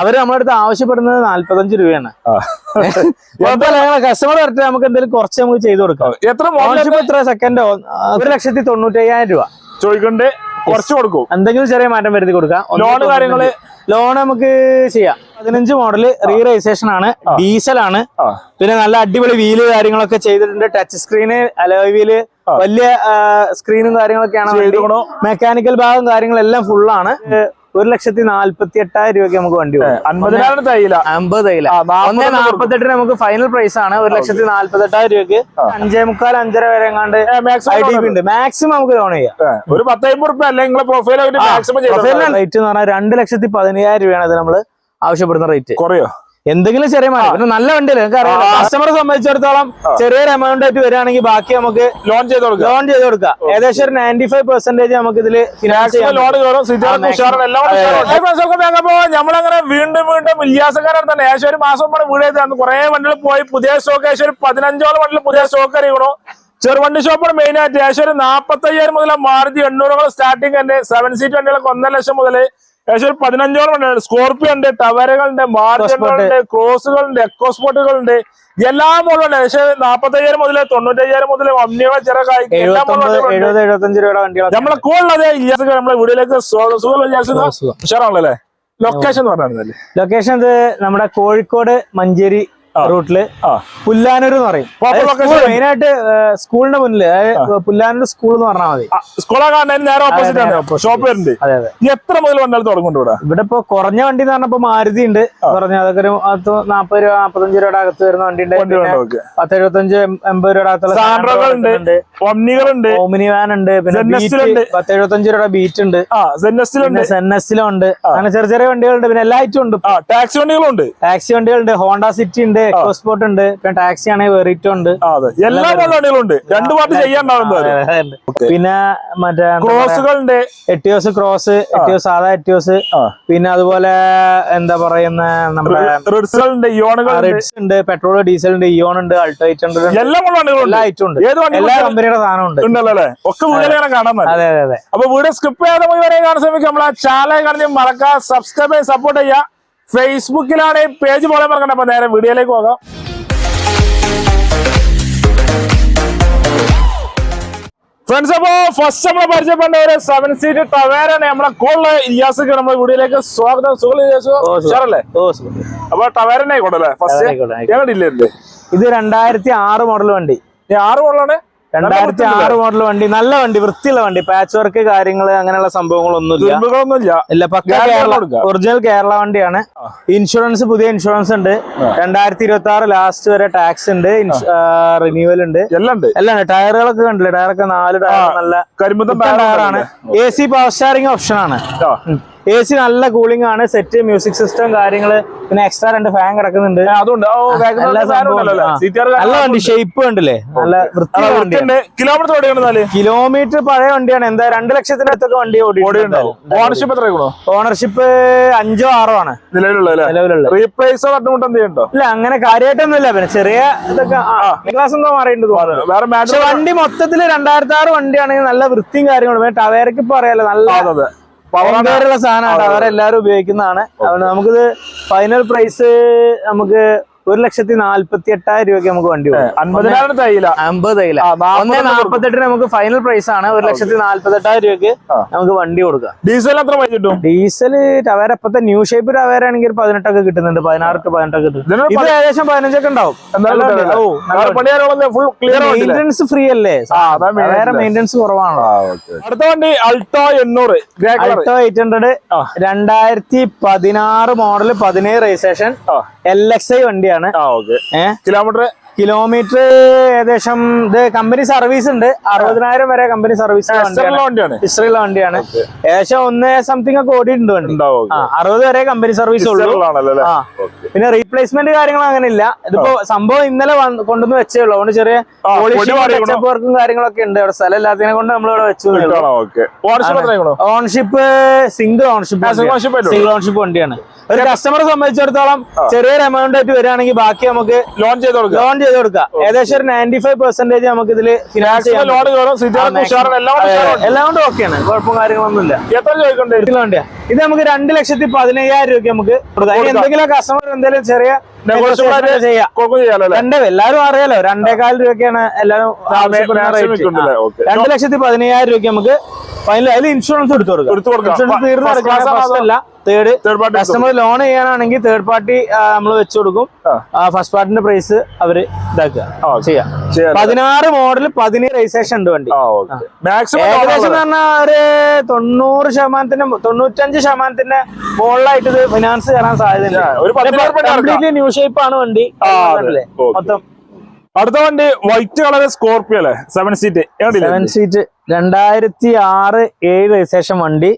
അവർ നമ്മുടെ അടുത്ത് ആവശ്യപ്പെടുന്നത് നാല്പത്തഞ്ച് രൂപയാണ്. കസ്റ്റമർ വരട്ടെ നമുക്ക് എന്തെങ്കിലും കുറച്ച് നമുക്ക് ചെയ്തു കൊടുക്കാം. എത്ര എത്ര സെക്കൻഡോ ഒരു ലക്ഷത്തി തൊണ്ണൂറ്റി അയ്യായിരം രൂപ. ചോദിക്കൊണ്ട് കുറച്ച് കൊടുക്കും. എന്തെങ്കിലും ചെറിയ മാറ്റം വരുത്തി കൊടുക്കാം. ലോൺ കാര്യങ്ങൾ? ലോൺ നമുക്ക് ചെയ്യാം. പതിനഞ്ച് മോഡൽ റീ രജിസ്ട്രേഷൻ ആണ് ഡീസൽ ആണ്. പിന്നെ നല്ല അടിപൊളി വീൽ കാര്യങ്ങളൊക്കെ ചെയ്തിട്ടുണ്ട്. ടച്ച് സ്ക്രീന് അലോയ് വീൽ വലിയ സ്ക്രീനും കാര്യങ്ങളൊക്കെയാണ്? മെക്കാനിക്കൽ ഭാഗം കാര്യങ്ങളെല്ലാം ഫുള്ളാണ് ഒരു ലക്ഷത്തി നാല്പത്തി എട്ടായിരം രൂപയ്ക്ക് നമുക്ക് വണ്ടി അമ്പതിനായിരം തയ്യില്ല അമ്പത് തൈല ഒന്നേ നാല്പത്തെട്ടിന് നമുക്ക് ഫൈനൽ പ്രൈസ് ആണ്. ഒരു ലക്ഷത്തി നാല്പത്തി എട്ടായിരം രൂപയ്ക്ക് അഞ്ചേ മുക്കാൽ അഞ്ചര വരെ എങ്ങാണ്ട് ഉണ്ട്. മാക്സിമം നമുക്ക് ലോൺ ചെയ്യാം. ഒരു പത്തായിരം രൂപ അല്ലെ നിങ്ങളെ പ്രൊഫൈൽ ആയിട്ട് മാക്സിമം ചെയ്തു റേറ്റ് എന്ന് പറഞ്ഞാൽ രണ്ട് ലക്ഷത്തി പതിനയ്യായിരം രൂപയാണ് അത് നമ്മൾ ആവശ്യപ്പെടുന്ന റേറ്റ് കുറയോ? എന്തെങ്കിലും ചെറിയ മാറ്റം പിന്നെ നല്ല വണ്ടിയല്ലേ? നിങ്ങൾക്ക് അറിയാം കസ്റ്റമറെ സംബന്ധിച്ചിടത്തോളം ചെറിയൊരു എമൗണ്ട് ആയിട്ട് വരികയാണെങ്കിൽ ബാക്കി നമുക്ക് ലോൺ ചെയ്ത് കൊടുക്കാം. ലോൺ ചെയ്ത് കൊടുക്കാം. ഏകദേശം ഒരു നയന്റി ഫൈവ് പെർസെന്റേജ് നമുക്ക് ഇതിൽ ഫിനാൻസ്. നമ്മളങ്ങനെ വീണ്ടും വീണ്ടും ഇല്ലാസക്കാരാണ് തന്നെ. ഏകദേശം ഒരു മാസം കൂടെ വീട് കുറെ വണ്ടികൾ പോയി. പുതിയ സ്റ്റോക്ക് ഏകദേശം ഒരു പതിനഞ്ചോളം വണ്ടികൾ പുതിയ സ്റ്റോക്ക് അറിയണോ. ചെറുവണ്ടി ഷോപ്പാണ് മെയിൻ ആയിട്ട്. ഏകദേശം ഒരു നാപ്പത്തയ്യായിരം മുതൽ മാറുതി എണ്ണൂറുകൾ സ്റ്റാർട്ടിംഗ് തന്നെ. സെവൻ സീറ്റ് വണ്ടികളൊക്കെ ഒന്നര ലക്ഷം മുതൽ ഏകദേശം ഒരു പതിനഞ്ചോളം ഉണ്ട്. സ്കോർപ്പിയോ ഉണ്ട് ടവറുകളുണ്ട് മാർജിനുകളുണ്ട് ക്രോസുകളുണ്ട് എക്കോസ്പോട്ടുകളുണ്ട് എല്ലാ മോഡലുണ്ട് ഏകദേശം നാപ്പത്തയ്യായിരം മുതൽ തൊണ്ണൂറ്റയ്യായിരം മുതൽ എല്ലാ ഉണ്ട്. രൂപയുടെ വണ്ടികളൊക്കെ നമ്മളെ കൂടുതലത് ഇല്ലാത്ത നമ്മളെ സുഖം. ഉഷാറാണല്ലോ അല്ലേ? ലൊക്കേഷൻ എന്ന് പറഞ്ഞാൽ ലൊക്കേഷൻ ഇത് നമ്മുടെ കോഴിക്കോട് മഞ്ചേരി റൂട്ടിൽ പുല്ലാനൂർ എന്ന് പറയും. മെയിൻ ആയിട്ട് സ്കൂളിന്റെ മുന്നിൽ പുല്ലാനൂർ സ്കൂൾ എന്ന് പറഞ്ഞാൽ മതി. നേരെ ഓപ്പോസിറ്റ് ആണ്. ഷോപ്പ് വരുന്നുണ്ട്. അതെ അതെ. എത്ര മുതൽ തുടങ്ങുന്നുണ്ട് ഇവിടെ? ഇവിടെ ഇപ്പൊ കുറഞ്ഞ വണ്ടി എന്ന് പറഞ്ഞപ്പോ മാരുതി ഉണ്ട്. കുറഞ്ഞ അതൊക്കെ ഒരു പത്ത് നാപ്പത് രൂപ നാപ്പത്തഞ്ച് രൂപയുടെ അകത്ത് വരുന്ന വണ്ടി ഉണ്ട്. പത്ത് എഴുപത്തഞ്ച് എൺപത് രൂപയുടെ അകത്തുള്ള ഉണ്ട് ഒമ്നികളുണ്ട്. ഓമിനി വാൻ ഉണ്ട്. പിന്നെ പത്ത് എഴുപത്തഞ്ച് രൂപയുടെ ബീറ്റ് ഉണ്ട്. സെന്നസിലും ഉണ്ട്. അങ്ങനെ ചെറിയ ചെറിയ വണ്ടികളുണ്ട്. പിന്നെ എല്ലാ ഐറ്റം ഉണ്ട്. ടാക്സി വണ്ടികളുണ്ട്. ടാക്സി വണ്ടികളുണ്ട്. ഹോണ്ട സിറ്റി ഉണ്ട്. എക്കോസ്പോർട്ട് ഉണ്ട്. പിന്നെ ടാക്സി ആണെങ്കിൽ വെറിറ്റോ ഉണ്ട്. എല്ലാ വണ്ടികളും ഉണ്ട് രണ്ട് പാട്ട് ചെയ്യാണ്ടാവുന്നത്. പിന്നെ മറ്റേ ക്രോസുകളുണ്ട് എട്ടിയോസ് ക്രോസ് എട്ടിയോസ് സാധാ എട്ടിയോസ് പിന്നെ അതുപോലെ എന്താ പറയുന്ന നമ്മുടെ റിഡ്സ് ഉണ്ട് പെട്രോൾ ഡീസൽ ഉണ്ട് ഇയോൺ ഉണ്ട് അൾട്ടോ എയ്റ്റ് ഉണ്ട്. എല്ലാ എല്ലാ ഐറ്റം ഉണ്ട്. എല്ലാ കമ്പനിയുടെ സാധനം ഉണ്ട്. ഉണ്ടല്ലോ ഒക്കെ വീഡിയോ കാണാൻ അതെ അതെ അതെ. അപ്പൊ വീട് സ്കിപ്പ് ചെയ്യാതെ പോയി വരെ കാണാൻ ശ്രമിക്കും നമ്മളെ ചാനൽ കാണിച്ച് മറക്കുക സബ്സ്ക്രൈബ് സപ്പോർട്ട് ചെയ്യുക. ഫേസ്ബുക്കിലാണ് പേജ് പോലെ മറക്കണ്ട അപ്പൊ നേരെ വീഡിയോയിലേക്ക് പോകാം. ഫ്രണ്ട്സ് അപ്പോ ഫസ്റ്റ് നമ്മളെ പരിചയപ്പെട്ട ഒരു സെവൻ സീറ്റ് ടവേരാണ് നമ്മളെ കോളിൽ ഇയാസ് നമ്മുടെ വീഡിയോയിലേക്ക് സ്വാഗതം. സുഖം ഇയാസ് ഓ, സുഖം. ഉഷാറല്ലേ? അപ്പൊ ടവേരനെ ആയിക്കോട്ടെ ഫസ്റ്റ് ആയിക്കോട്ടെ, ഇല്ലേ ഇത്? രണ്ടായിരത്തി ആറ് മോഡൽ വണ്ടി. ആറ് കൊള്ളാണ് രണ്ടായിരത്തി ആറ് മോഡൽ വണ്ടി നല്ല വണ്ടി വൃത്തിയുള്ള വണ്ടി. പാച്ച് വർക്ക് കാര്യങ്ങൾ അങ്ങനെയുള്ള തുരുമ്പുകളൊന്നും ഇല്ല പക്ക കേരള ഒറിജിനൽ കേരള വണ്ടിയാണ്. ഇൻഷുറൻസ് പുതിയ ഇൻഷുറൻസ് ഉണ്ട്. രണ്ടായിരത്തി ഇരുപത്തി ആറ് ലാസ്റ്റ് വരെ ടാക്സ് ഉണ്ട്. റിന്യൂവൽ ഉണ്ട്. എല്ലാം ഉണ്ട്. എല്ലാം ഉണ്ട്. ടയറുകളൊക്കെ കണ്ടില്ലേ? ടയറൊക്കെ നാല് ടയർ നല്ല കരിമ്പത്തം ടയറാണ് A C power steering option ആണ്. എ സി നല്ല കൂളിംഗ് ആണ് സെറ്റ് മ്യൂസിക് സിസ്റ്റം കാര്യങ്ങൾ പിന്നെ എക്സ്ട്രാ രണ്ട് ഫാൻ കിടക്കുന്നുണ്ട്. നല്ല വണ്ടി ഷേപ്പ് കണ്ടില്ലേ നല്ല വൃത്തിയുണ്ട്. കിലോമീറ്റർ പഴയ വണ്ടിയാണ്. എന്താ രണ്ട് ലക്ഷത്തിനടുത്തൊക്കെ വണ്ടി ഓടിയുണ്ടാവും. ഓണർഷിപ്പ് എത്ര ഓണർഷിപ്പ് അഞ്ചോ ആറോ ആണ്. നിലവിലുള്ള റീപ്ലേസോ തട്ടുമുട്ട് ഇല്ല അങ്ങനെ കാര്യമായിട്ടൊന്നുമില്ല. പിന്നെ ചെറിയ ഇതൊക്കെ ക്ലാസ് എന്തോ മാറിയിട്ടുണ്ട് വണ്ടി മൊത്തത്തിൽ രണ്ടായിരത്തി ആറ് വണ്ടിയാണെങ്കിൽ നല്ല വൃത്തിയും കാര്യങ്ങളും. ടവേരക്ക് ഇപ്പൊ അറിയാലോ നല്ല പവറുള്ള സാധനമാണ് അവരെല്ലാരും ഉപയോഗിക്കുന്നതാണ്. അതുകൊണ്ട് നമുക്കിത് ഫൈനൽ പ്രൈസ് നമുക്ക് ഒരു ലക്ഷത്തി നാല്പത്തി എട്ടായിരം രൂപയ്ക്ക് നമുക്ക് വണ്ടി കൊടുക്കാം. അൻപതിനായിരം തയ്യില്ല അമ്പത് തൈല ആ, നാപ്പത് ഒന്നേ നാല്പത്തെട്ടിന് നമുക്ക് ഫൈനൽ പ്രൈസ് ആണ്. ഒരു ലക്ഷത്തി നാല്പത്തി എട്ടായിരം രൂപയ്ക്ക് നമുക്ക് വണ്ടി കൊടുക്കാം. ഡീസൽ എത്ര കിട്ടും? ഡീസൽ ടവർ ഇപ്പത്തെ ന്യൂ ഷേപ്പ് ടവേര ആണെങ്കിൽ പതിനെട്ടൊക്കെ കിട്ടുന്നുണ്ട്. പതിനാറ് ടു പതിനെട്ടൊക്കെ കിട്ടും ഇത് ഏകദേശം പതിനഞ്ചൊക്കെ ഉണ്ടാവും. മെയിന്റനൻസ് ഫ്രീ അല്ലേ? വേറെ. മെയിന്റനൻസ് കുറവാണല്ലോ. അടുത്ത വണ്ടി അൾട്ടോ എണ്ണൂറ്. Alto eight hundred. രണ്ടായിരത്തി പതിനാറ് മോഡൽ പതിനേഴ് രജിസ്ട്രേഷൻ എൽ എക്സ് ഐ വണ്ടിയാണ്. ഏഹ് കിലോമീറ്റർ കിലോമീറ്റർ ഏകദേശം ഇത് കമ്പനി സർവീസ് ഉണ്ട്. അറുപതിനായിരം വരെ കമ്പനി സർവീസ് വണ്ടിയാണ്. വണ്ടിയാണ്. ഹിസ്റ്ററിയുള്ള വണ്ടിയാണ്. ഏകദേശം ഒന്ന് സംതിങ് ഒക്കെ ഓടിയിട്ടുണ്ട് വണ്ടി. അറുപത് വരെ കമ്പനി സർവീസ് ഉള്ളൂ. പിന്നെ റീപ്ലേസ്മെന്റ് കാര്യങ്ങൾ അങ്ങനെ ഇല്ല ഇതിപ്പോ സംഭവം ഇന്നലെ വന്ന് കൊണ്ടുവന്ന് വെച്ചേ ഉള്ളൂ. അതുകൊണ്ട് ചെറിയ പൊടി വർക്കും കാര്യങ്ങളൊക്കെ ഉണ്ട്. അവിടെ സ്ഥലം ഇല്ലാത്തതിനെ കൊണ്ട് നമ്മൾ ഇവിടെ വെച്ചു ഓൺഷിപ്പ് സിംഗിൾ ഓൺഷിപ്പ്. സിംഗിൾ ഓൺഷിപ്പ് വണ്ടിയാണ്. ഒരു കസ്റ്റമറെ സംബന്ധിച്ചിടത്തോളം ചെറിയൊരു എമൗണ്ട് ആയിട്ട് വരികയാണെങ്കിൽ ബാക്കി നമുക്ക് ലോൺ ചെയ്ത് കൊടുക്കുക ലോൺ ചെയ്ത് കൊടുക്കാം ഏകദേശം ഒരു നയന്റി ഫൈവ് പെർസെന്റേജ് നമുക്ക് ഇതിൽ ഫിനാൻസ് ലോൺ എല്ലാം കൊണ്ടും ഓക്കെയാണ് കുഴപ്പം കാര്യങ്ങളൊന്നുമില്ല. എത്ര ചോദിക്കണ്ടേ ഇത് നമുക്ക് രണ്ട് ലക്ഷത്തി പതിനയ്യായിരം രൂപയ്ക്ക് നമുക്ക് കൊടുക്കാം. എന്തെങ്കിലും കസ്റ്റമർ എന്തെങ്കിലും ചെറിയ രണ്ടേ എല്ലാരും അറിയാലോ രണ്ടേകാൽ രൂപയ്ക്കാണ് എല്ലാരും രണ്ടു ലക്ഷത്തി പതിനയ്യായിരം രൂപയ്ക്ക് നമുക്ക് ഫൈനൽ അതിൽ ഇൻഷുറൻസ് എടുത്തു കൊടുക്കാം. ഇൻഷുറൻസ് തീർന്നു third third party customer loan ചെയ്യാനാണെങ്കിൽ തേർഡ് പാർട്ടി നമ്മൾ വെച്ചു കൊടുക്കും. ഫസ്റ്റ് പാർട്ടിന്റെ പ്രൈസ് അവർ ഇതാക്കുക. ചെയ്യാം. പതിനാറ് മോഡൽ പതിനേഴ് രജിസ്ട്രേഷൻ ഉണ്ട് വണ്ടി. മാക്സിമം ഏകദേശം പറഞ്ഞാൽ ഒരു തൊണ്ണൂറ് ശതമാനത്തിന്റെ തൊണ്ണൂറ്റഞ്ച് ശതമാനത്തിന്റെ മുകളിലായിട്ട് ഇത് ഫിനാൻസ് കയറാൻ സാധ്യതയില്ല ന്യൂ ഷേപ്പ് ആണ് വണ്ടി. മൊത്തം. അടുത്ത വണ്ടി വൈറ്റ് കളർ സ്കോർപ്പിയോ അല്ലേ? സെവൻ സീറ്റ് സെവൻ സീറ്റ് രണ്ടായിരത്തി ആറ് ഏഴ് രജിസ്ട്രേഷൻ വണ്ടി.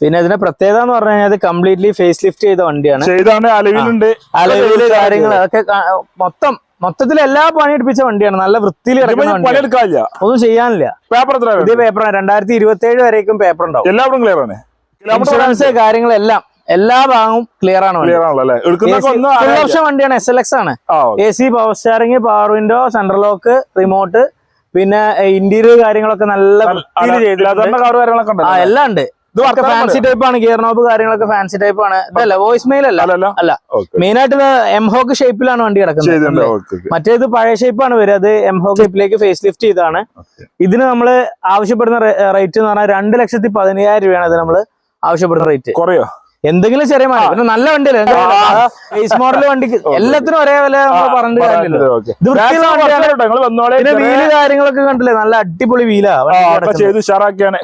പിന്നെ ഇതിന്റെ പ്രത്യേകത എന്ന് പറഞ്ഞു കഴിഞ്ഞാൽ കംപ്ലീറ്റ്ലി ഫേസ് ലിഫ്റ്റ് ചെയ്ത വണ്ടിയാണ്. അലവിലുണ്ട്. അലവിൽ കാര്യങ്ങൾ അതൊക്കെ മൊത്തം മൊത്തത്തിൽ എല്ലാ പണി എടുപ്പിച്ച വണ്ടിയാണ്. നല്ല വൃത്തിയിൽ പണിയെടുക്കാനില്ല ഒന്നും ചെയ്യാനില്ല. പേപ്പർ പുതിയ പേപ്പർ രണ്ടായിരത്തി ഇരുപത്തി ഏഴ് വരേക്കും പേപ്പർ ഉണ്ടാവും. എല്ലാവരും ക്ലിയർ ആണ്? ഇൻഷുറൻസ് കാര്യങ്ങളെല്ലാം. എല്ലാ ഭാഗവും ക്ലിയർ ആണ് വർഷം വണ്ടിയാണ് എസ് എൽ എക്സ് ആണ്. A C power steering power window central lock remote പിന്നെ ഇന്റീരിയർ കാര്യങ്ങളൊക്കെ നല്ല കാർ കാര്യങ്ങളൊക്കെ ആ എല്ലാം ഉണ്ട്. ഫാൻസി ടൈപ്പ് ആണ് ഗിയർ നോബ് കാര്യങ്ങളൊക്കെ ഫാൻസി ടൈപ്പ് ആണ്. ഇതല്ല വോയിസ് മെയിൽ അല്ല. അല്ല. മെയിൻ ആയിട്ട് എംഹോക്ക് ഷേപ്പിലാണ് വണ്ടി കിടക്കുന്നത്. മറ്റേത് പഴയ ഷേപ്പാണ് വരിക. അത് എംഹോക്ക് ഷേപ്പിലേക്ക് ഫേസ് ലിഫ്റ്റ് ചെയ്താണ്. ഇതിന് നമ്മൾ ആവശ്യപ്പെടുന്ന റേറ്റ് എന്ന് പറഞ്ഞാൽ രണ്ട് ലക്ഷത്തി പതിനയ്യായിരം രൂപയാണ് ഇത് നമ്മൾ ആവശ്യപ്പെടുന്ന റേറ്റ് കുറയോ? എന്തെങ്കിലും ചെറിയ മാറ്റം. പിന്നെ നല്ല വണ്ടിയല്ലേ? ഫേസ് മോഡൽ വണ്ടിക്ക് എല്ലാത്തിനും ഒരേ വില പറഞ്ഞിട്ട് കാര്യമില്ലല്ലോ. വീൽ കാര്യങ്ങളൊക്കെ കണ്ടില്ലേ? നല്ല അടിപൊളി വീലാ. ചെയ്ത് ഉഷാറാക്കിയാണ്.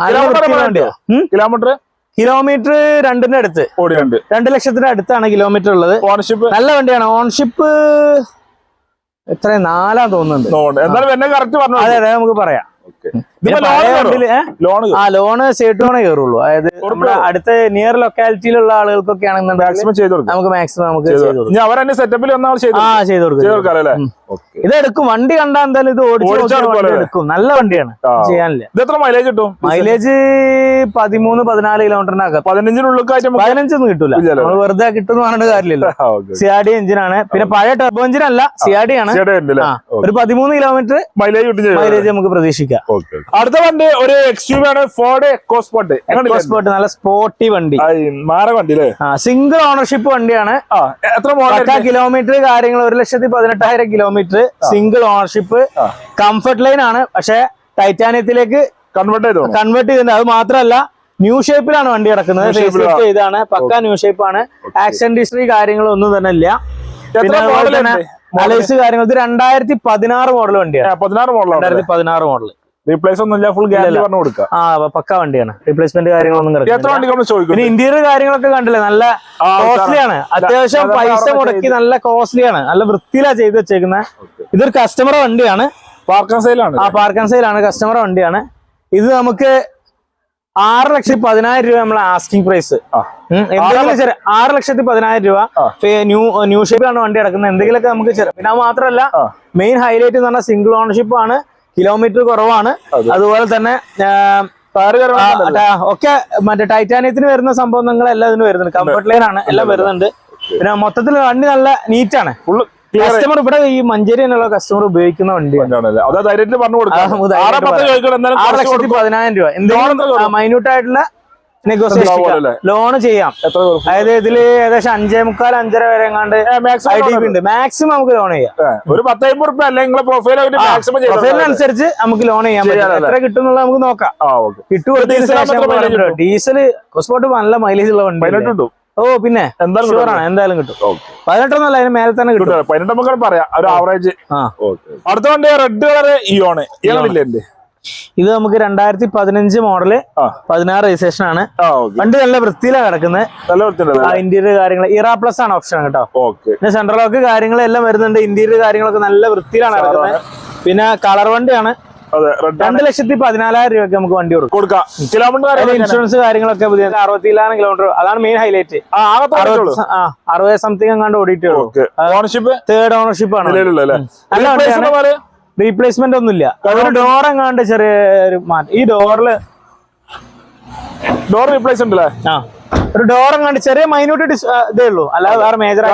കിലോമീറ്റർ കിലോമീറ്റർ രണ്ടിന്റെ അടുത്ത്. ഓടിയുണ്ട്. രണ്ട് ലക്ഷത്തിന്റെ അടുത്താണ് കിലോമീറ്റർ ഉള്ളത്. ഓണർഷിപ്പ് നല്ല വണ്ടിയാണ്. ഓൺഷിപ്പ് എത്ര നാലാ തോന്നുന്നുണ്ട്. കറക്റ്റ് പറഞ്ഞു അതെ അതെ നമുക്ക് പറയാം. ആ ലോണ് സേട്ട് ലോണേ കയറുള്ളൂ അതായത് നമ്മുടെ അടുത്ത നിയർ ലൊക്കാലിറ്റിയിലുള്ള ആളുകൾക്കൊക്കെ ആണെന്നുണ്ടെങ്കിൽ നമുക്ക് മാക്സിമം നമുക്ക് സെറ്റപ്പിൽ ആ ചെയ്ത് കൊടുക്കും ഇത് എടുക്കും. വണ്ടി കണ്ടാ എന്തായാലും ഇത് ഓടിച്ച്? എടുക്കും. നല്ല വണ്ടിയാണ്. ചെയ്യാനില്ല. ഇത് എത്ര മൈലേജ് കിട്ടും? മൈലേജ് പതിമൂന്ന് പതിനാല് നമുക്ക് പതിനഞ്ചൊന്നും കിട്ടൂല. നമ്മൾ വെറുതെ കിട്ടുന്ന പറഞ്ഞിട്ട് കാര്യമില്ലല്ലോ. സിആർഡി സിയാഡി എഞ്ചിനാണ് പിന്നെ പഴയ ടർബോ എഞ്ചിനല്ല സിയാഡി ആണ്? ഒരു പതിമൂന്ന് കിലോമീറ്റർ മൈലേജ് കിട്ടും. മൈലേജ് നമുക്ക് പ്രതീക്ഷിക്കാം. അടുത്ത വണ്ടി ഒരു എക്സ്യൂവി ആണ് ഫോർഡ് എക്കോസ്പോർട്ട് സ്പോട്ട് നല്ല സ്പോർട്ടി വണ്ടി. മാറ വണ്ടി അല്ലേ സിംഗിൾ ഓണർഷിപ്പ് വണ്ടിയാണ്. എത്ര മോഡൽ കിലോമീറ്റർ കാര്യങ്ങൾ ഒരു ലക്ഷത്തി പതിനെട്ടായിരം kilometre single ownership comfort line ആണ്. പക്ഷെ ടൈറ്റാനിയത്തിലേക്ക് കൺവേർട്ട് ചെയ്തു കൺവേർട്ട് ചെയ്തിട്ടുണ്ട്. അത് മാത്രമല്ല ന്യൂ ഷേപ്പിലാണ് വണ്ടി കിടക്കുന്നത്. ചെയ്താണ് പക്ക ന്യൂ ഷേപ്പ് ആണ് ആക്സിഡന്റ് ഹിസ്റ്ററി കാര്യങ്ങളൊന്നും തന്നെ ഇല്ല. അലൈസ് കാര്യങ്ങൾ ഇത് രണ്ടായിരത്തി പതിനാറ് മോഡൽ വണ്ടിയാണ്. പതിനാറ് മോഡൽ രണ്ടായിരത്തി പതിനാറ് മോഡൽ റീപ്ലേസ് ഒന്നും ഇല്ല ഫുൾ ഗ്യാരണ്ടി പറഞ്ഞു കൊടുക്കാം ആ പക്ക വണ്ടിയാണ്. റീപ്ലേസ്മെന്റ് കാര്യങ്ങളൊന്നും എത്ര വണ്ടികൾ ചോദിക്കും? ഇന്റീരിയർ കാര്യങ്ങളൊക്കെ കണ്ടില്ലേ? നല്ല കോസ്റ്റ്ലിയാണ് കോസ്റ്റ്ലി ആണ്. അത്യാവശ്യം പൈസ മുടക്കി നല്ല കോസ്റ്റ്ലിയാണ് നല്ല വൃത്തിയിലാ ചെയ്ത് വെച്ചേക്കുന്നത് ഇതൊരു കസ്റ്റമർ വണ്ടിയാണ്. പാർക്കൻ സെയിലാണ് ആ പാർക്കൻ സെയിലാണ് കസ്റ്റമർ വണ്ടിയാണ്. ഇത് നമുക്ക് ആറ് ലക്ഷത്തി പതിനായിരം രൂപ നമ്മളെ ആസ്കിംഗ് പ്രൈസ്. എന്തെങ്കിലും ചെറിയ ആറ് ലക്ഷത്തി പതിനായിരം രൂപ. ന്യൂ ന്യൂ ഷേപ്പിലാണ് വണ്ടി കിടക്കുന്നത്. എന്തെങ്കിലുമൊക്കെ നമുക്ക് ചെറിയ പിന്നെ മാത്രമല്ല മെയിൻ ഹൈലൈറ്റ് എന്ന് പറഞ്ഞാൽ സിംഗിൾ ഓണർഷിപ്പ് ആണ്. കിലോമീറ്റർ കുറവാണ്. അതുപോലെ തന്നെ ഒക്കെ മറ്റേ ടൈറ്റാനിയത്തിന് വരുന്ന സംഭവം നിങ്ങൾ എല്ലാം ഇതിന് വരുന്നുണ്ട്. കംഫർട്ട് ലൈൻ ആണ് എല്ലാം വരുന്നുണ്ട്. പിന്നെ മൊത്തത്തിൽ വണ്ടി നല്ല നീറ്റ് ആണ്. ഫുൾ കസ്റ്റമർ ഇവിടെ ഈ മഞ്ചേരി എന്നുള്ള കസ്റ്റമർ ഉപയോഗിക്കുന്ന വണ്ടിയാണ്. പതിനായിരം രൂപ. എന്തെങ്കിലും മൈന്യൂട്ട് ആയിട്ടുള്ള നെഗോസിയേഷൻ? ലോൺ ചെയ്യാം. അതായത് ഇതിൽ ഏകദേശം അഞ്ചേ മുക്കാൽ അഞ്ചര വരെ എങ്ങാണ്ട് ഉണ്ട്. മാക്സിമം നമുക്ക് ലോൺ ചെയ്യാം. ഒരു പത്തായിരം റുപ്യ അല്ലെ നിങ്ങളെ പ്രൊഫൈൽ പ്രൊഫൈലിനനുസരിച്ച് നമുക്ക് ലോൺ ചെയ്യാൻ പറ്റും. എത്ര കിട്ടും നമുക്ക് നോക്കാം. കിട്ടു ഡീസൽ കോസ്പോർട്ട് നല്ല മൈലേജ് ഉള്ള വണ്ടി ഓ പിന്നെ. ആണ്. എന്തായാലും കിട്ടും. പതിനെട്ടൊന്നല്ല അതിന് മേലെ തന്നെ കിട്ടും. പതിനെട്ട് നമുക്ക് പറയാം. ഒരു ആവറേജ് അടുത്ത വണ്ടി റെഡ് കളർ ഇയോണ് ഇയാളില്ലേ ഇത് നമുക്ക് രണ്ടായിരത്തി പതിനഞ്ച് മോഡൽ പതിനാറ് രജിസ്ട്രേഷൻ ആണ്. വണ്ടി നല്ല വൃത്തിയിലാണ് കിടക്കുന്നത് ഇന്റീരിയർ കാര്യങ്ങൾ ഇറ പ്ലസ് ആണ് ഓപ്ഷൻ കേട്ടോ. ഓക്കെ. പിന്നെ സെൻട്രൽ ലോക്ക് കാര്യങ്ങളെല്ലാം വരുന്നുണ്ട്. ഇന്റീരിയർ കാര്യങ്ങളൊക്കെ നല്ല വൃത്തിയിലാണ് കിടക്കുന്നത് പിന്നെ കളർ വണ്ടിയാണ്. രണ്ട് ലക്ഷത്തി പതിനാലായിരം രൂപയ്ക്ക് നമുക്ക് വണ്ടി കൊടുക്കും. കിലോമീറ്റർ ഇൻഷുറൻസ് കാര്യങ്ങളൊക്കെ പുതിയ അറുപത്തിലായിരം കിലോമീറ്റർ അതാണ് മെയിൻ ഹൈലൈറ്റ് അറുപത് സംതിങ് എങ്ങാണ്ട് ഓടിയിട്ടുള്ളൂ. ഓണർഷിപ്പ് തേർഡ് ഓണർഷിപ്പ് ആണ്. റീപ്ലേസ്മെന്റ് ഒന്നുമില്ല. ഒരു ഡോർ എങ്ങാണ്ട് ചെറിയ ഒരു മാറ്റം. ഈ ഡോറിൽ ഡോർ റീപ്ലേസ് ഉണ്ടല്ലേ ആ. ഒരു ഡോർ എങ്ങാണ്ട് ചെറിയ മൈന്യൂട്ട് ഇതേ ഉള്ളൂ. അല്ലാതെ വേറെ മേജർ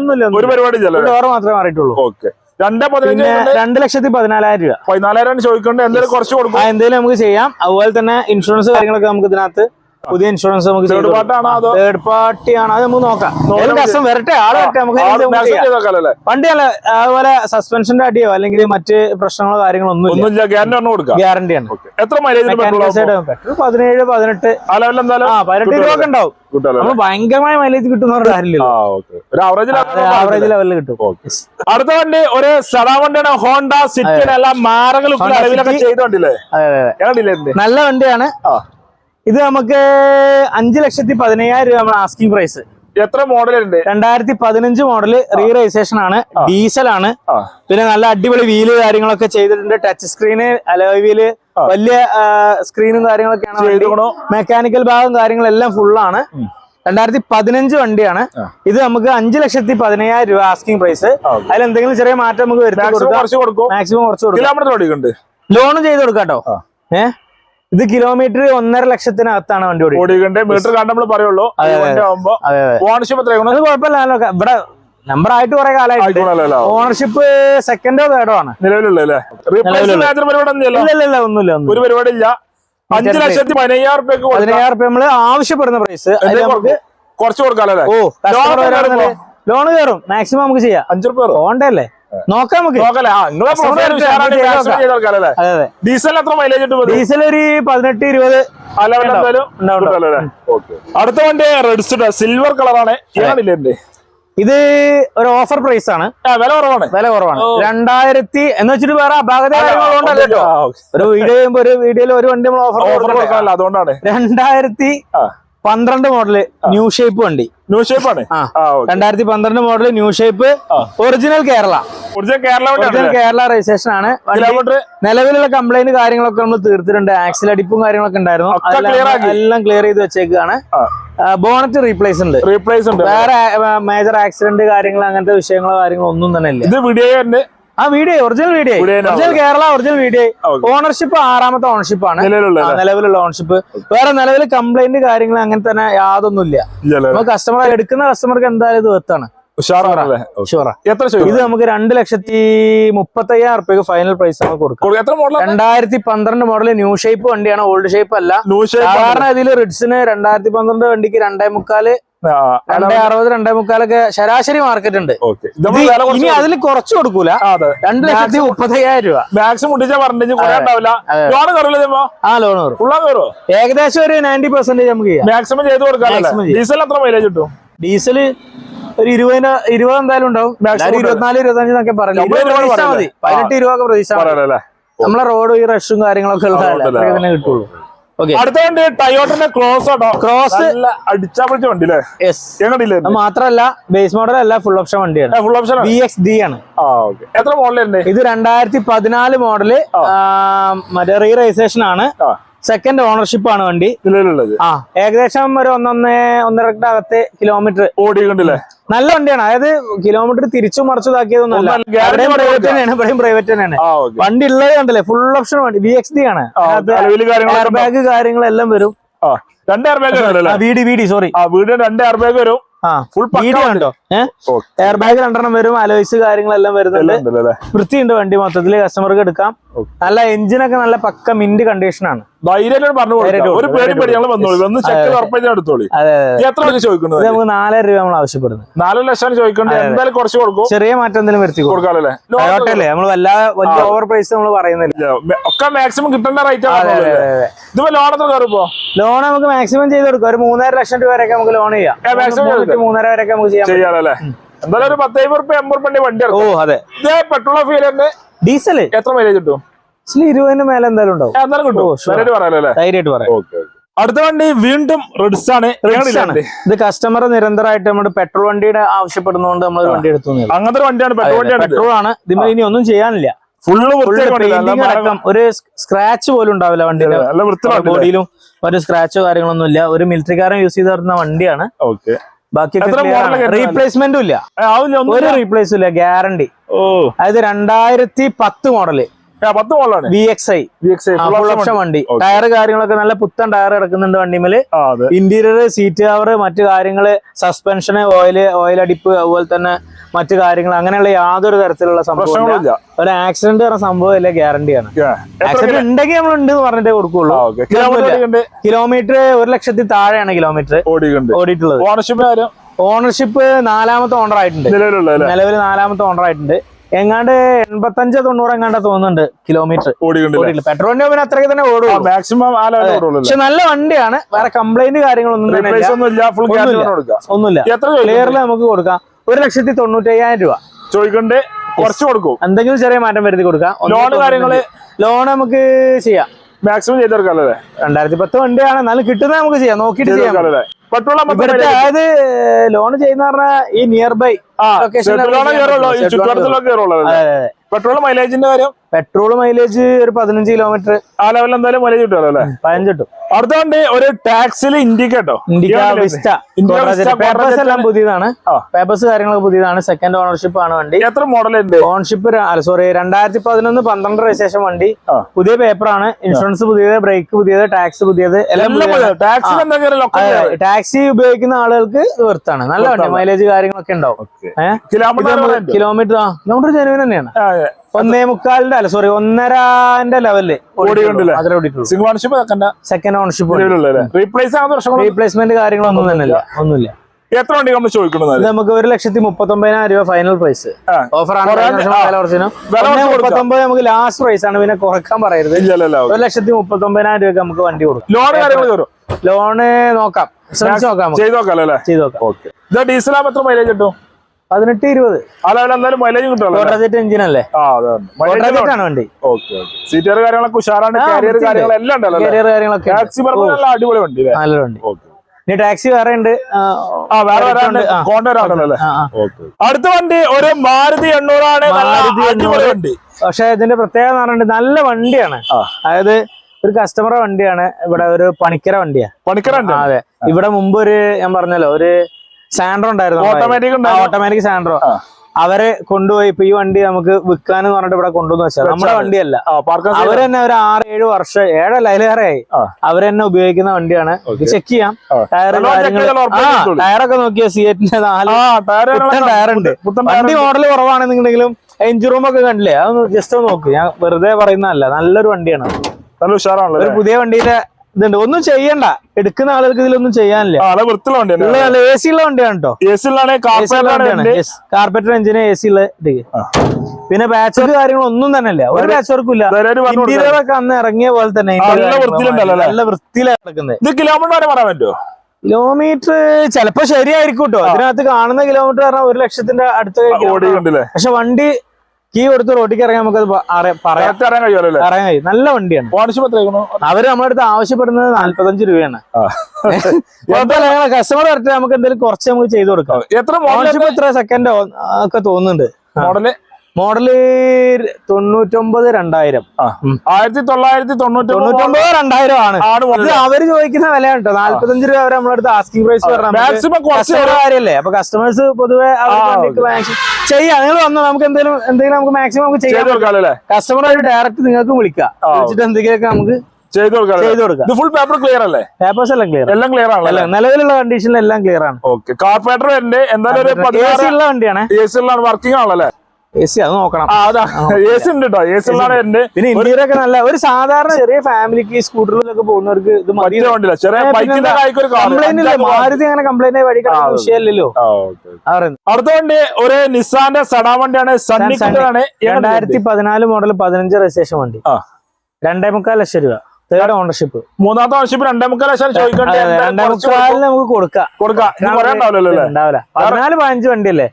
ഒന്നുമില്ല ഒരു പരിപാടി ഡോർ മാത്രമേ മാറിയിട്ടുള്ളൂ. ഓക്കെ രണ്ടേ ലക്ഷത്തി പതിനാലായിരം രൂപ. പതിനാലായിരം ചോദിക്കണ്ടേ എന്തെങ്കിലും കുറച്ച് കൊടുക്കും. എന്തെങ്കിലും നമുക്ക് ചെയ്യാം. അതുപോലെ തന്നെ ഇൻഷുറൻസ് കാര്യങ്ങളൊക്കെ നമുക്ക് ഇതിനകത്ത് പുതിയ ഇൻഷുറൻസ് നമുക്ക് തേർഡ് പാർട്ടാണോ അതോ തേർഡ് പാർട്ടി ആണ്? അത് നമുക്ക് നോക്കാം. രസം കസ്റ്റം വരട്ടെ. ആൾ വരട്ടെ. നമുക്ക് വണ്ടി അല്ല അതുപോലെ സസ്പെൻഷന്റെ അടിയോ അല്ലെങ്കിൽ മറ്റ് പ്രശ്നങ്ങളോ കാര്യങ്ങളോ ഒന്നും ഗ്യാരണ്ടി ആണ്. എത്ര മൈലേജ് പതിനേഴ് പതിനെട്ട്. പതിനെട്ട് രൂപ ഒക്കെ ഉണ്ടാവും. നമ്മൾ ഭയങ്കരമായ മൈലേജ് കിട്ടുന്നവരുടെ ആവറേജ് ലെവലിൽ കിട്ടും. അടുത്ത വണ്ടി ഒരു സദാ വണ്ടിയാണ് ഹോണ്ട കണ്ടില്ലേ എന്റെ നല്ല വണ്ടിയാണ്. ഇത് നമുക്ക് അഞ്ച് ലക്ഷത്തി പതിനയ്യായിരം രൂപ നമ്മുടെ ആസ്കിംഗ് പ്രൈസ് എത്ര മോഡലുണ്ട് രണ്ടായിരത്തി പതിനഞ്ച് മോഡൽ റീ രജിസ്ട്രേഷൻ ആണ് ഡീസൽ ആണ്. പിന്നെ നല്ല അടിപൊളി വീൽ കാര്യങ്ങളൊക്കെ ചെയ്തിട്ടുണ്ട്. ടച്ച് സ്ക്രീന് അലോയ് വീൽ വലിയ സ്ക്രീനും കാര്യങ്ങളൊക്കെയാണ്. മെക്കാനിക്കൽ ഭാഗം കാര്യങ്ങളെല്ലാം ഫുള്ളാണ് രണ്ടായിരത്തി പതിനഞ്ച് വണ്ടിയാണ്. ഇത് നമുക്ക് അഞ്ച് ലക്ഷത്തി പതിനയ്യായിരം രൂപ ആസ്കിംഗ് പ്രൈസ്. അതിൽ എന്തെങ്കിലും ചെറിയ മാറ്റം നമുക്ക് വരുത്തി മാക്സിമം കൊടുക്കാം. കുറച്ച് കൊടുക്കും? മാക്സിമം കുറച്ച് കൊടുക്കാം. കിലോമീറ്റർ ഓടിക്കുന്നുണ്ട് ലോണും ചെയ്ത് കൊടുക്കാം കേട്ടോ. ആ. ഇത് കിലോമീറ്റർ ഒന്നര ലക്ഷത്തിനകത്താണ് വണ്ടി ഓടി ഓടിക്കണ്ടേ? മീറ്റർ കണ്ട് നമ്മൾ പറയുള്ളൂ. ഓണർഷിപ്പ് എത്രയാണ് കുഴപ്പമില്ലല്ലോ ഇവിടെ നമ്പർ ആയിട്ട് കുറെ കാലമായിട്ട് ഓണർഷിപ്പ് സെക്കൻഡോ തേർഡോ ആണ്. നിലവിലുള്ള ഒന്നുമില്ല ഒരു പരിപാടി ഇല്ല അഞ്ച് ലക്ഷത്തി പതിനയ്യായിരം റുപ്യക്ക് കൊടുക്കാം. പതിനയ്യായിരം റുപ്യ നമ്മൾ ആവശ്യപ്പെടുന്ന പ്രൈസ്? കുറച്ച് കൊടുക്കാം ഓ? ലോൺ കയറും. മാക്സിമം നമുക്ക് ചെയ്യാം. അഞ്ചു റുപ്യ പോണ്ടല്ലേ നോക്കാം നമുക്ക്. ഡീസൽ എത്ര മൈലേജ്? ഡീസൽ ഒരു പതിനെട്ട് ഇരുപത്. അടുത്ത വണ്ടി റെഡ് സിൽവർ കളറാണ് ഏതാണില്ലേ ഇത് ഒരു ഓഫർ പ്രൈസ് ആണ്. വില കുറവാണ്. വില കുറവാണ്. രണ്ടായിരത്തി എന്ന് വെച്ചിട്ട് വേറെ അപാകത കാര്യങ്ങളുണ്ടല്ലോ. ഒരു വീഡിയോ ചെയ്യുമ്പോ ഒരു വീഡിയോയിൽ ഒരു വണ്ടി നമ്മൾ ഓഫർ അതുകൊണ്ടാണ്. രണ്ടായിരത്തി ആ. പന്ത്രണ്ട് മോഡൽ ന്യൂ ഷേപ്പ് വണ്ടി. ന്യൂ ഷേപ്പ് ആണ്? രണ്ടായിരത്തി പന്ത്രണ്ട് model new shape original Kerala. Original Kerala original Kerala registration ആണ്. നിലവിലുള്ള കംപ്ലൈന്റ് കാര്യങ്ങളൊക്കെ നമ്മൾ തീർത്തിട്ടുണ്ട്. ആക്സിൽ അടിപ്പും കാര്യങ്ങളൊക്കെ ഉണ്ടായിരുന്നു. എല്ലാം ക്ലിയർ ചെയ്ത് വെച്ചേക്കാണ് ബോണറ്റ് റീപ്ലേസ് ഉണ്ട്. റീപ്ലേസ് ഉണ്ട്. വേറെ മേജർ ആക്സിഡന്റ് കാര്യങ്ങൾ അങ്ങനത്തെ വിഷയങ്ങളോ കാര്യങ്ങളോ ഒന്നും തന്നെ ഇല്ല. ഇത് വീഡിയോ ആ video original video original Kerala original video. Ownership ആറാമത്തെ ഓണർഷിപ്പ് ആണ്. നിലവിലുള്ള ഓണർഷിപ്പ് വേറെ നിലവിൽ കംപ്ലൈന്റ് കാര്യങ്ങൾ അങ്ങനെ തന്നെ യാതൊന്നുമില്ല. നമ്മൾ കസ്റ്റമർ എടുക്കുന്ന കസ്റ്റമർക്ക് എന്തായാലും ഇത് വെത്താണ് ഇത് നമുക്ക് രണ്ട് ലക്ഷത്തി മുപ്പത്തി അയ്യായിരം റുപ്യക്ക് ഫൈനൽ പ്രൈസ് ആണ്? മോഡലാണ് രണ്ടായിരത്തി പന്ത്രണ്ട് മോഡൽ ന്യൂ ഷേപ്പ് വണ്ടിയാണ് ഓൾഡ് ഷേപ്പ് അല്ല. സാധാരണ ഇതിൽ റിഡ്സിന് രണ്ടായിരത്തി പന്ത്രണ്ട് വണ്ടിക്ക് രണ്ടേ മുക്കാൽ രണ്ടേ അറുപത് രണ്ടേ മുക്കാലൊക്കെ ശരാശരി മാർക്കറ്റ് ഉണ്ട്. ഇനി അതിൽ കുറച്ച് കൊടുക്കൂല. രണ്ട് ലക്ഷത്തി മുപ്പത്തയ്യായിരം രൂപ. മാക്സിമം ലോൺ ആ കയറോ. ഏകദേശം ഒരു നയന്റി പെർസെന്റേജ് നമുക്ക് മാക്സിമം ചെയ്ത് കൊടുക്കാം ഡീസൽ എത്ര മൈലേജ് കിട്ടും? ഡീസൽ ഒരു ഇരുപതിന് ഇരുപത് എന്തായാലും ഉണ്ടാവും. ഇരുപത്തിനാല് ഇരുപത്തഞ്ച് എന്നൊക്കെ പറഞ്ഞു? പതിനെട്ട് ഇരുപതൊക്കെ പ്രതീക്ഷ നമ്മളെ റോഡ് ഈ റഷും കാര്യങ്ങളൊക്കെ തന്നെ കിട്ടുള്ളൂ. ഓക്കെ അടുത്ത വണ്ടി ടയോട്ടിന്റെ ക്രോസ് ആട്ടോ. ക്രോസ് അടിച്ചാ പിടിച്ച വണ്ടി അല്ലേ മാത്രല്ല ബേസ് മോഡൽ അല്ല ഫുൾ ഓപ്ഷൻ വണ്ടിയാണ്. Full option B X D ആണ്. ആ മോഡൽ എത്ര മോഡലുണ്ട് ഇത് രണ്ടായിരത്തി പതിനാല് മോഡൽ മറ്റേ റീ രജിസ്ട്രേഷൻ ആണ് സെക്കൻഡ് ഓണർഷിപ്പ് ആണ് വണ്ടി. നിലവിലുള്ളത്. ആ ഏകദേശം ഒരു ഒന്നൊന്നേ ഒന്നര അകത്തെ കിലോമീറ്റർ ഓടിക്കണ്ടില്ലേ നല്ല വണ്ടിയാണ്. അതായത് കിലോമീറ്റർ തിരിച്ചു മറിച്ചു ഇതാക്കിയതൊന്നുമല്ല. പ്രൈവറ്റ് തന്നെയാണ് ഇവിടെയും പ്രൈവറ്റ് തന്നെയാണ്. വണ്ടി ഉള്ളത് കണ്ടല്ലേ? ഫുൾ ഓപ്ഷൻ വണ്ടി. ബി എക്സ് ഡി ആണ്. എയർ ബാഗ് കാര്യങ്ങളെല്ലാം വരും. രണ്ട് എയർ ബാഗ് അല്ലേ വി ഡി വി സോറി വീടിന് രണ്ട് എയർ ബാഗ് വരും വീഡിയോ എയർ ബാഗ് രണ്ടെണ്ണം വരും അലോയ്സ് കാര്യങ്ങളെല്ലാം വരുന്നുണ്ട്. വൃത്തിയുണ്ട് വണ്ടി മൊത്തത്തിൽ. കസ്റ്റമർക്ക് എടുക്കാം. നല്ല എഞ്ചിനൊക്കെ നല്ല പക്ക മിന്റ് കണ്ടീഷൻ ആണ് ധൈര്യമായിട്ട് പറഞ്ഞു ഒരു പേടി കൊടുക്കാം. പേടി ഞങ്ങൾ വന്നോളൂ. വന്ന് ചെക്ക് എടുത്തോളി. എത്ര ചോദിക്കുന്നത്? നമുക്ക് നാലായിരം രൂപ നമ്മൾ ആവശ്യപ്പെടുന്നത് നാല് ലക്ഷം ചോദിക്കുന്നത് എന്തായാലും കുറച്ച് കൊടുക്കും. ചെറിയ മാറ്റം എന്തെങ്കിലും വരുത്തി കൊടുക്കും. കൊടുക്കാമല്ലേ ടൊയോട്ട നമ്മൾ വല്ലാതെ വലിയ ഓവർ പ്രൈസ് നമ്മൾ പറയുന്നില്ല. ഒക്കെ മാക്സിമം കിട്ടേണ്ട റേറ്റ്. ഇതിപ്പോ ലോൺ എത്ര കയറിപ്പോ? ലോൺ നമുക്ക് മാക്സിമം ചെയ്ത് കൊടുക്കാം. ഒരു മൂന്നര ലക്ഷം രൂപ വരെയൊക്കെ നമുക്ക് ലോൺ ചെയ്യാം. മൂന്നര വരെയൊക്കെ നമുക്ക് ചെയ്യാം എന്തായാലും ഒരു പത്ത് അമ്പത് റുപ്യ എൺപത് റുപ്യ വണ്ടി ഓ അതെ. ഇതേ പെട്രോൾ ഫീലറിന് ഡീസൽ? എത്ര മൈലേജ് കിട്ടും? ഡീസൽ ഇരുപതിന് മേലെ എന്തായാലും ഉണ്ടാവും. ഏ, എന്തായാലും കിട്ടും. ഓ, sure. നേരിട്ട് പറയാലോ അല്ലേ? ധൈര്യമായിട്ട് പറയാം. ഓക്കെ അടുത്ത വണ്ടി വീണ്ടും റെഡ്സ് ആണ്. ഇത് കസ്റ്റമർ നിരന്തരമായിട്ട് നമ്മുടെ പെട്രോൾ വണ്ടിയുടെ ആവശ്യപ്പെടുന്നതുകൊണ്ട് നമ്മൾ വണ്ടി എടുത്തു അങ്ങനത്തെ വണ്ടിയാണ് പെട്രോൾ വണ്ടിയാണ് പെട്രോൾ ആണ്. ഇതിന് ഇനി ഒന്നും ചെയ്യാനില്ല. ഫുള്ള് ഒരു സ്ക്രാച്ച് പോലും ഉണ്ടാവില്ല വണ്ടിയുടെ ബോഡിയിലും ഒരു സ്ക്രാച്ചോ കാര്യങ്ങളൊന്നും ഇല്ല ഒരു മിലിറ്ററിക്കാരൻ യൂസ് ചെയ്ത് വരുന്ന വണ്ടിയാണ്. ഓക്കെ. ബാക്കി റീപ്ലേസ്മെന്റും ഇല്ല. ഒരു റീപ്ലേസും ഇല്ല ഗ്യാരണ്ടി അതായത് രണ്ടായിരത്തി പത്ത് മോഡൽ. പത്ത് മോഡലാണ്. V X I V X full option വണ്ടി. ടയർ കാര്യങ്ങളൊക്കെ നല്ല പുത്തൻ ടയർ കിടക്കുന്നുണ്ട് വണ്ടിമേൽ. ഇന്റീരിയർ സീറ്റ് കവർ മറ്റു കാര്യങ്ങൾ സസ്പെൻഷന് ഓയിൽ ഓയിൽ അടിപ്പ് അതുപോലെ തന്നെ മറ്റു കാര്യങ്ങൾ അങ്ങനെയുള്ള യാതൊരു തരത്തിലുള്ള സംഭവം ഒരു ആക്സിഡന്റ് പറഞ്ഞ സംഭവമില്ല ഗ്യാരണ്ടിയാണ് ആക്സിഡന്റ് ഉണ്ടെങ്കിൽ നമ്മൾ ഉണ്ട് എന്ന് പറഞ്ഞിട്ടേ കൊടുക്കുള്ളൂ. കിലോമീറ്റർ കിലോമീറ്റർ ഒരു ലക്ഷത്തി താഴെയാണ് കിലോമീറ്റർ ഓടിയിട്ടുള്ളത്. ഓണർഷിപ്പ് നാലാമത്തെ ഓണർ ആയിട്ടുണ്ട്. നിലവിൽ നാലാമത്തെ ഓണർ ആയിട്ടുണ്ട്. എങ്ങാണ്ട് എൺപത്തഞ്ച് തൊണ്ണൂറ് എങ്ങാണ്ട് തോന്നുന്നുണ്ട് കിലോമീറ്റർ പെട്രോളിന്റെ പിന്നെ അത്രയ്ക്ക് തന്നെ ഓടും മാക്സിമം പക്ഷെ നല്ല വണ്ടിയാണ്. വേറെ കംപ്ലൈന്റ് കാര്യങ്ങളൊന്നും ഒന്നുമില്ല. ക്ലിയറിൽ നമുക്ക് കൊടുക്കാം. ഒരു ലക്ഷത്തി തൊണ്ണൂറ്റി അയ്യായിരം രൂപ. ചോദിക്കണ്ട്. കുറച്ച് കൊടുക്കും. എന്തെങ്കിലും ചെറിയ മാറ്റം വരുത്തി കൊടുക്കാം. ലോൺ കാര്യങ്ങൾ? ലോൺ നമുക്ക് ചെയ്യാം. മാക്സിമം ചെയ്ത് കൊടുക്കാം അല്ലേ? രണ്ടായിരത്തി പത്ത് വണ്ടിയാണ്. എന്നാലും കിട്ടുന്നത് നമുക്ക് ചെയ്യാം. നോക്കിട്ട് ചെയ്യാം. പെട്രോൾ അതായത് ലോൺ ചെയ്യുന്ന പറഞ്ഞാൽ ഈ നിയർ ബൈ പെട്രോൾ മൈലേജിന്റെ കാര്യം? പെട്രോൾ മൈലേജ് ഒരു പതിനഞ്ച് കിലോമീറ്റർ. ആ ലെവലിൽ എന്തായാലും മൈലേജ് കിട്ടുമല്ലോ അല്ലേ? പതിനഞ്ച് കിട്ടും. അടുത്തോണ്ട് ഒരു ടാക്സിൽ ഇൻഡിക്കേറ്റോ ഇൻഡിക്ക വിസ്റ്റ. പേപ്പേഴ്സ് എല്ലാം പുതിയതാണ്. പേപ്പേഴ്സ് കാര്യങ്ങളൊക്കെ പുതിയതാണ്. സെക്കൻഡ് ഓണർഷിപ്പ് ആണ് വണ്ടി. എത്ര മോഡൽ ഓണർഷിപ്പ് സോറി രണ്ടായിരത്തി പതിനൊന്ന് പന്ത്രണ്ട് രജിസ്ട്രേഷൻ വണ്ടി. പുതിയ പേപ്പറാണ് ഇൻഷുറൻസ് പുതിയത് ബ്രേക്ക് പുതിയത് ടാക്സ് പുതിയത് എല്ലാം ടാക്സി ഉപയോഗിക്കുന്ന ആളുകൾക്ക് വെറുത്താണ് നല്ല വണ്ടി. മൈലേജ് കാര്യങ്ങളൊക്കെ ഉണ്ടാവും. കിലോമീറ്റർ. കിലോമീറ്റർ ആ. കിലോമീറ്റർ ജനുവിൻ തന്നെയാണ്. ഒന്നേ മുക്കാലിന്റെ അല്ല സോറി ഒന്നരന്റെ ലെവലിൽ സെക്കൻഡ് ഓണർഷിപ്പ് റീപ്ലേസ്മെന്റ് കാര്യങ്ങളൊന്നും തന്നെ ഒന്നുമില്ല. എത്ര വണ്ടി നമ്മൾ ചോദിക്കുന്നത് നമുക്ക് ഒരു ലക്ഷത്തി മുപ്പത്തി ഒമ്പതിനായിരം രൂപ ഫൈനൽ പ്രൈസ് ഓഫർ ആണ് മുപ്പത്തൊമ്പത് നമുക്ക് ലാസ്റ്റ് പ്രൈസ് ആണ്. പിന്നെ കുറയ്ക്കാൻ പറയരുത്. ഒരു ലക്ഷത്തി മുപ്പത്തി ഒമ്പതിനായിരം രൂപ നമുക്ക് വണ്ടി കൊടുക്കും. ലോൺ കാര്യങ്ങൾ ലോണ് നോക്കാം. ശ്രമിച്ചു നോക്കാം. ചെയ്ത് നോക്കാം ചെയ്ത് നോക്കാം. ഓക്കെ. ഇത് ഡീസൽ ആകുമ്പോൾ എത്ര മൈലേജ് കിട്ടും? പതിനെട്ട് ഇരുപത്. അതായാലും മൈലേജും എന്തായാലും കിട്ടുമല്ലോ ആണ് വണ്ടി. ഓക്കെ സീറ്റർ കാര്യങ്ങളൊക്കെ ഉഷാറാണ് കാരിയർ. കാര്യങ്ങളെല്ലാം? കരിയർ കാര്യങ്ങളൊക്കെ ടാക്സി അടിപൊളി വണ്ടി നല്ല വണ്ടി. ഓക്കെ. ഇനി ടാക്സി വേറെ ഉണ്ട്. ആ, വേറെ വരാണ്ട് അടുത്ത വണ്ടി ഒരു മാരുതി എണ്ണൂറാണ്. നല്ല മാരുതി അടിപൊളി എണ്ണൂറ്. വണ്ടി. പക്ഷെ ഇതിന്റെ പ്രത്യേകത എന്ന് പറഞ്ഞിട്ട് നല്ല വണ്ടിയാണ്. അതായത് ഒരു കസ്റ്റമറുടെ വണ്ടിയാണ്. ഇവിടെ ഒരു പണിക്കര വണ്ടിയാ. പണിക്കര അതെ. ഇവിടെ മുമ്പ് ഒരു ഞാൻ പറഞ്ഞല്ലോ ഒരു സാൻഡ്രോ ഉണ്ടായിരുന്നു ഓട്ടോമാറ്റിക് ഓട്ടോമാറ്റിക് സാൻഡ്രോ. അവരെ കൊണ്ടുപോയി ഇപ്പൊ ഈ വണ്ടി നമുക്ക് വിൽക്കാൻ പറഞ്ഞിട്ട് ഇവിടെ കൊണ്ടുവന്ന് വെച്ചാൽ നമ്മുടെ. വണ്ടിയല്ല. അവർ തന്നെ ഒരു ആറ് ഏഴ് വർഷം ഏഴല്ല അതിലേറെയായി. ആ. അവർ തന്നെ ഉപയോഗിക്കുന്ന വണ്ടിയാണ്. ചെക്ക് ചെയ്യാം. ടയറും ടയർ കാര്യങ്ങൾ. ടയറൊക്കെ നോക്കിയ സിയറ്റിന്റെ നാല് ടയർ ഉണ്ട്. വണ്ടി മോഡൽ കുറവാണെന്നുണ്ടെങ്കിലും എഞ്ചിൻ റൂം ഒക്കെ കണ്ടില്ലേ? അതൊന്ന് ജസ്റ്റ് ഒന്ന് നോക്ക്. ഞാൻ വെറുതെ പറയുന്നതല്ല. നല്ലൊരു വണ്ടിയാണ്. നല്ല ഉഷാറാണല്ലോ ഒരു പുതിയ വണ്ടിയിലെ ഇതുണ്ട്. ഒന്നും ചെയ്യണ്ട. എടുക്കുന്ന ആളുകൾക്ക് ഇതിലൊന്നും ചെയ്യാനില്ല. വൃത്തിയുള്ള എ സി ഉള്ള വണ്ടിയാണ് കേട്ടോ എ സി കാർപ്പറ്റർ എഞ്ചിന് എ സി ഉള്ള പിന്നെ പാച്ച് വർക്ക് കാര്യങ്ങളൊന്നും തന്നെ ഇല്ല. ഒരു പാച്ച് വർക്കും ഇല്ല. ഇന്റീരിയർ ഒക്കെ അന്ന് ഇറങ്ങിയ പോലെ തന്നെ നല്ല വൃത്തിയിലാണ് കിടക്കുന്നത് ഇത് കിലോമീറ്റർ വരെ പറയാൻ പറ്റുമോ കിലോമീറ്റർ ചിലപ്പോ ശരിയായിരിക്കും കേട്ടോ അതിനകത്ത് കാണുന്ന കിലോമീറ്റർ പറഞ്ഞാൽ ഒരു ലക്ഷത്തിന്റെ അടുത്ത് പക്ഷെ വണ്ടി കീ കൊടുത്ത് റോട്ടിക്ക് ഇറങ്ങാൻ നമുക്ക് പറയാൻ അറിയ- പറയാം. കറക്റ്റ് അറിയാൻ കഴിയുമല്ലോ അല്ലേ? അറിയാൻ കഴിയും. നല്ല വണ്ടിയാണ്. ഓണർഷിപ്പ് എത്രയായിരുന്നു അവർ നമ്മുടെ അടുത്ത് ആവശ്യപ്പെടുന്നത് നാല്പത്തഞ്ച് രൂപയാണ്. കസ്റ്റമർ വരട്ടെ നമുക്ക് എന്തെങ്കിലും കുറച്ച് നമുക്ക് ചെയ്തു കൊടുക്കാം. എത്ര ഓണർഷിപ്പ് എത്ര സെക്കൻഡ് ഒക്കെ തോന്നുന്നുണ്ട്. മോഡൽ മോഡൽ തൊണ്ണൂറ്റൊമ്പത് രണ്ടായിരം. ആയിരത്തി തൊള്ളായിരത്തി തൊണ്ണൂറ്റൊമ്പത് രണ്ടായിരം ആണ് അവർ ഇത് അവർ ചോദിക്കുന്ന വില കേട്ടോ നാല്പത്തഞ്ച് രൂപ അവർ നമ്മുടെ അടുത്ത് ആസ്കിംഗ് പ്രൈസ് കാര്യമല്ലേ അപ്പൊ കസ്റ്റമേഴ്സ് പൊതുവെ ചെയ്യാം. നിങ്ങൾ വന്നോ നമുക്ക് എന്തെങ്കിലും എന്തെങ്കിലും നമുക്ക് മാക്സിമം നമുക്ക് ചെയ്യാം. ആയിട്ട് ഡയറക്റ്റ് നിങ്ങൾക്ക് വിളിക്കാം. വിളിച്ചിട്ട് എന്തെങ്കിലുമൊക്കെ നമുക്ക് ഇത് ഫുൾ പേപ്പർ ക്ലിയർ അല്ലേ? പേപ്പേഴ്സ് എല്ലാം ക്ലിയർ എല്ലാം ക്ലിയർ ആണല്ലേ? നിലവിലുള്ള കണ്ടീഷനിൽ എല്ലാം ക്ലിയർ ആണ്. ഓക്കെ. കാർപ്പറേറ്റർ എന്തായാലും വർക്കിംഗ് ആണല്ലേ എ സി അത്. നോക്കണം. എ സി ഉണ്ട് കേട്ടോ എ സി ഉള്ളതാണ് ഉണ്ട്. പിന്നെ ഇന്ത്യയിലൊക്കെ ഒക്കെ നല്ല ഒരു സാധാരണ ചെറിയ ഫാമിലിക്ക് സ്കൂട്ടറിലൊക്കെ പോകുന്നവർക്ക് ഇത് മതി. കംപ്ലൈന്റ് ഇല്ല മാരുതി അങ്ങനെ കംപ്ലൈന്റ് ആയി വഴി ആ, കിടക്കുന്ന അതെ. വിഷയമല്ലല്ലോ. അടുത്ത വണ്ടി ഒരു നിസാന്റെ സടാ വണ്ടിയാണ്. രണ്ടായിരത്തി പതിനാല് മോഡൽ പതിനഞ്ച് രജിസ്ട്രേഷൻ വണ്ടി. രണ്ടേ മുക്കാൽ ലക്ഷം രൂപ. തേർഡ് ഓണർഷിപ്പ് മൂന്നാമത്തെ ഓണർഷിപ്പ് രണ്ടേ മുക്കാൽ ലക്ഷം ചോദിക്കണ്ടേ? നമുക്ക് കൊടുക്കാം. കൊടുക്കാം. അല്ലേ? ഉണ്ടാവില്ല. പതിനാല് പതിനഞ്ച് അതെ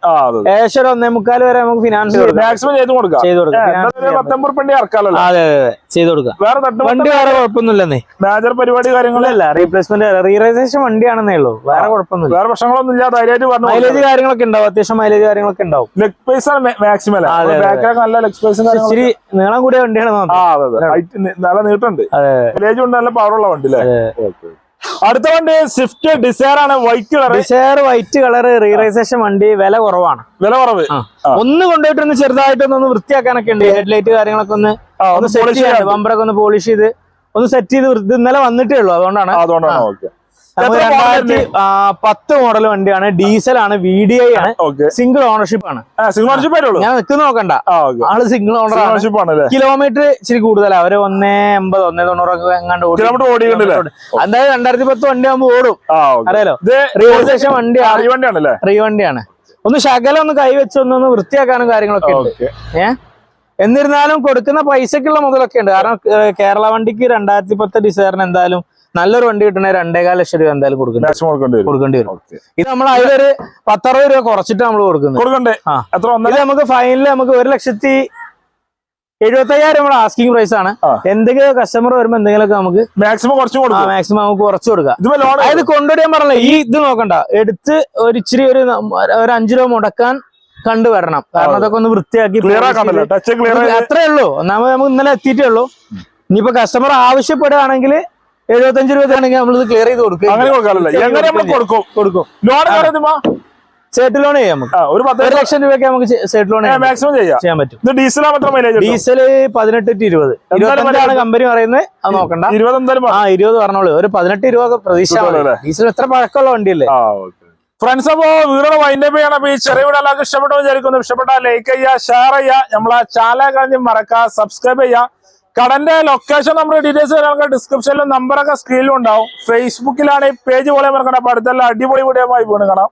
ഏകദേശം ഒരു ഒന്നേ മുക്കാൽ വരെ നമുക്ക് ഫിനാൻസ് മാക്സിമം ചെയ്ത് കൊടുക്കാം. ചെയ്ത് കൊടുക്കാം. പത്തൊമ്പത് ഉറുപ്പിക ഇറക്കാമല്ലോ അതെ അതെ. ചെയ്ത് കൊടുക്കാം വേറെ തട്ട് വണ്ടി വേറെ കുഴപ്പമൊന്നുമില്ലെന്നേ. മേജർ പരിപാടി കാര്യങ്ങളല്ല റീപ്ലേസ്മെന്റ് റീറൈസേഷൻ വണ്ടിയാണെന്നേ ഉള്ളൂ. വേറെ കുഴപ്പമൊന്നുമില്ല. വേറെ പ്രശ്നങ്ങളൊന്നും ഇല്ല. ധൈര്യമായിട്ട് മൈലേജ് പറഞ്ഞു കാര്യങ്ങളൊക്കെ ഉണ്ടാവും. അത്യാവശ്യം മൈലേജ് കാര്യങ്ങളൊക്കെ ഉണ്ടാവും. ലെഗ് പേസ് ആണ് മാക്സിമം നല്ല ലെഗ് പേസ് ആണ് ഇച്ചിരി നീളം കൂടിയ വണ്ടിയാണ് നല്ല നീട്ടുണ്ട് അതെ. മൈലേജ് ഉണ്ട് നല്ല പവർ ഉള്ള വണ്ടി അല്ലേ. അടുത്ത വണ്ടി സ്വിഫ്റ്റ് ഡിസയർ ആണ്. White colour Dzire white colour റീറൈസേഷൻ വണ്ടി വില കുറവാണ്. വില കുറവ്. ഒന്ന് കൊണ്ടുപോയിട്ടൊന്ന് ചെറുതായിട്ടൊന്ന് വൃത്തിയാക്കാനൊക്കെ ഉണ്ട്. ഹെഡ്ലൈറ്റ് കാര്യങ്ങളൊക്കെ ഒന്ന് ഒന്ന് സെറ്റ് polish ചെയ്യാണ്ട് ബമ്പറൊക്കെ ഒന്ന് പോളിഷ് ചെയ്ത് ഒന്ന് സെറ്റ് ചെയ്ത് ഇത് ഇന്നലെ വന്നിട്ടേ ഉള്ളൂ അതുകൊണ്ടാണ്. ഓക്കെ രണ്ടായിരത്തി പത്ത് മോഡൽ വണ്ടിയാണ്. ഡീസൽ ആണ് വി ഡി ഐ ആണ്. സിംഗിൾ ഓണർഷിപ്പ് ആണ്. സിംഗിൾ ഓണർഷിപ്പ് ഞാൻ നിൽക്കുന്ന നോക്കണ്ട. ആൾ സിംഗിൾ ഓണർ ആണ്. ഓണർഷിപ്പ് ആണല്ലേ കിലോമീറ്റർ ഇച്ചിരി കൂടുതലാണ് അവർ ഒന്നേ എൺപത് ഒന്നേ തൊണ്ണൂറൊക്കെ എങ്ങാണ്ട് എന്തായാലും രണ്ടായിരത്തി പത്ത് വണ്ടി ആകുമ്പോൾ ഓടും അറിയാലോ? റിയോസേഷൻ വണ്ടിയാണ്. ഈ വണ്ടിയാണല്ലേ? റീ വണ്ടിയാണ്. ഒന്ന് ശകലം ഒന്ന് കൈവെച്ചൊന്നൊന്ന് വൃത്തിയാക്കാനും കാര്യങ്ങളൊക്കെ ഏഹ് എന്നിരുന്നാലും കൊടുക്കുന്ന പൈസക്കുള്ള മുതലൊക്കെ ഉണ്ട്. കാരണം കേരള വണ്ടിക്ക് രണ്ടായിരത്തി പത്ത് ഡിസൈറിന് എന്തായാലും നല്ലൊരു വണ്ടി കിട്ടണേ രണ്ടേകാൽ ലക്ഷം രൂപ എന്തായാലും കൊടുക്കേണ്ടി കൊടുക്കേണ്ടി വരും. ഇത് നമ്മൾ അതിലൊരു പത്തറുപത് രൂപ കുറച്ചിട്ട് നമ്മൾ കൊടുക്കുന്നത്. കൊടുക്കണ്ടേ? ഇത് നമുക്ക് ഫൈനലിൽ നമുക്ക് ഒരു ലക്ഷത്തി എഴുപത്തയ്യായിരം നമ്മുടെ ആസ്കിംഗ് പ്രൈസ് ആണ്. എന്തെങ്കിലും കസ്റ്റമർ വരുമ്പോ എന്തെങ്കിലുമൊക്കെ നമുക്ക് മാക്സിമം കുറച്ച് കൊടുക്കാം. മാക്സിമം നമുക്ക് കുറച്ച് കൊടുക്കാം. അതായത് കൊണ്ടുവരാൻ പറഞ്ഞില്ല ഈ ഇത് നോക്കണ്ട. എടുത്ത് ഒരു ഇച്ചിരി ഒരു അഞ്ചു രൂപ മുടക്കാൻ കണ്ടുവരണം. കാരണം അതൊക്കെ ഒന്ന് വൃത്തിയാക്കി അത്രേ ഉള്ളൂ. ഒന്നാമത് നമുക്ക് ഇന്നലെ എത്തിയിട്ടേ ഉള്ളൂ ഇനിയിപ്പോ കസ്റ്റമർ ആവശ്യപ്പെടുകയാണെങ്കിൽ എഴുപത്തഞ്ച് രൂപ ആണെങ്കിൽ നമ്മളിത് ക്ലിയർ ചെയ്ത് കൊടുക്കും? കൊടുക്കും. ലോൺ കയറുമ്പോ സേട്ട് ലോൺ ചെയ്യാം നമുക്ക്. ഒരു ഒരു ലക്ഷം രൂപയ്ക്ക് നമുക്ക് സേട്ട് ലോൺ മാക്സിമം ചെയ്യാം. ചെയ്യാൻ പറ്റും. ഡീസൽ ഡീസൽ പതിനെട്ട് ടു ഇരുപത്. ഇരുപത്തഞ്ചാണ് കമ്പനി പറയുന്നത്. അത് നോക്കണ്ട. ഇരുപത് ആ ഇരുപത് പറഞ്ഞോളൂ. ഒരു പതിനെട്ട് ഇരുപത് പ്രതീക്ഷ? ഡീസൽ എത്ര പഴക്കമുള്ള വണ്ടിയല്ലേ? ഫ്രണ്ട്സ് അപ്പോ വീടുകൾ വൈൻഡപ്പ് ചെയ്യണം. അപ്പൊ ഈ ചെറിയ വീട് എല്ലാവർക്കും ഇഷ്ടപ്പെട്ടു വിചാരിക്കുന്നു. ഇഷ്ടപ്പെട്ട ലൈക്ക് ചെയ്യുക ഷെയർ ചെയ്യുക. നമ്മളെ ചാനൽ കഴിഞ്ഞ് മറക്കുക സബ്സ്ക്രൈബ് ചെയ്യുക. കടന്റെ ലൊക്കേഷൻ നമ്മുടെ ഡീറ്റെയിൽസ് നമുക്ക് ഡിസ്ക്രിപ്ഷനിലും നമ്പറൊക്കെ സ്ക്രീനിലും ഉണ്ടാവും. ഫേസ്ബുക്കിലാണ് ഈ പേജ് പോലെ മറക്കണം അപ്പൊ അടുത്തെല്ലാം അടിപൊളി വീഡിയോ ആയി വീണ് കാണാം.